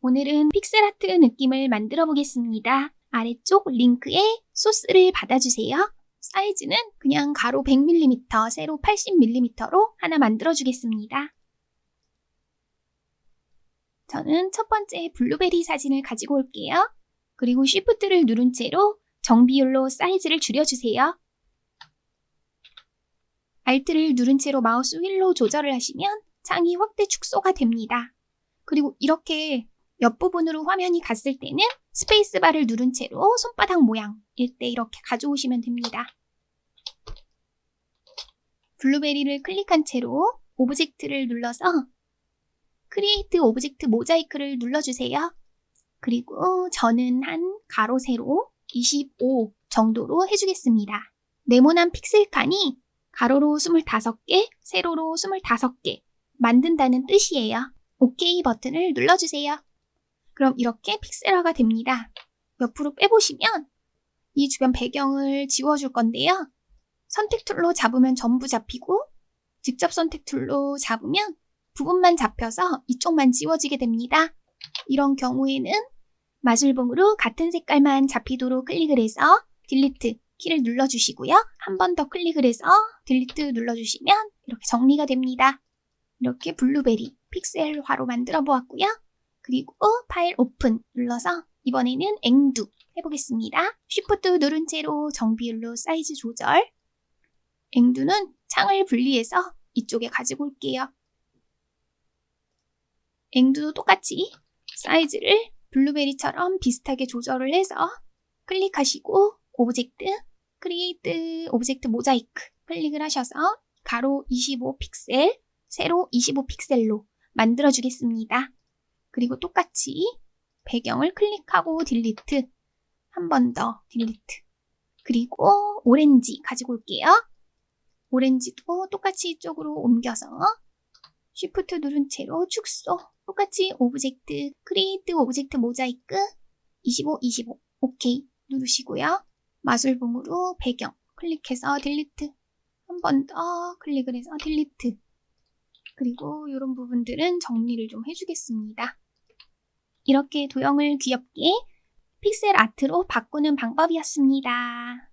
오늘은 픽셀 아트 느낌을 만들어 보겠습니다. 아래쪽 링크에 소스를 받아주세요. 사이즈는 그냥 가로 100mm, 세로 80mm로 하나 만들어 주겠습니다. 저는 첫 번째 블루베리 사진을 가지고 올게요. 그리고 쉬프트를 누른 채로 정비율로 사이즈를 줄여주세요. 알트를 누른 채로 마우스 휠로 조절을 하시면 창이 확대 축소가 됩니다. 그리고 이렇게 옆부분으로 화면이 갔을 때는 스페이스바를 누른 채로 손바닥 모양일 때 이렇게 가져오시면 됩니다. 블루베리를 클릭한 채로 오브젝트를 눌러서 크리에이트 오브젝트 모자이크를 눌러주세요. 그리고 저는 한 가로 세로 25 정도로 해주겠습니다. 네모난 픽셀 칸이 가로로 25개, 세로로 25개 만든다는 뜻이에요. OK 버튼을 눌러주세요. 그럼 이렇게 픽셀화가 됩니다. 옆으로 빼보시면 이 주변 배경을 지워줄 건데요. 선택 툴로 잡으면 전부 잡히고 직접 선택 툴로 잡으면 부분만 잡혀서 이쪽만 지워지게 됩니다. 이런 경우에는 마술봉으로 같은 색깔만 잡히도록 클릭을 해서 딜리트 키를 눌러주시고요. 한 번 더 클릭을 해서 딜리트 눌러주시면 이렇게 정리가 됩니다. 이렇게 블루베리 픽셀화로 만들어 보았고요. 그리고 파일 오픈 눌러서 이번에는 앵두 해보겠습니다. 쉬프트 누른 채로 정비율로 사이즈 조절. 앵두는 창을 분리해서 이쪽에 가지고 올게요. 앵두도 똑같이 사이즈를 블루베리처럼 비슷하게 조절을 해서 클릭하시고 오브젝트, 크리에이트 오브젝트 모자이크 클릭을 하셔서 가로 25픽셀, 세로 25픽셀로 만들어 주겠습니다. 그리고 똑같이 배경을 클릭하고 딜리트. 한 번 더 딜리트. 그리고 오렌지 가지고 올게요. 오렌지도 똑같이 이쪽으로 옮겨서 쉬프트 누른 채로 축소. 똑같이 오브젝트 크리에이트 오브젝트 모자이크 25 25 오케이. 누르시고요. 마술봉으로 배경 클릭해서 딜리트. 한 번 더 클릭을 해서 딜리트. 그리고 이런 부분들은 정리를 좀 해주겠습니다. 이렇게 도형을 귀엽게 픽셀 아트로 바꾸는 방법이었습니다.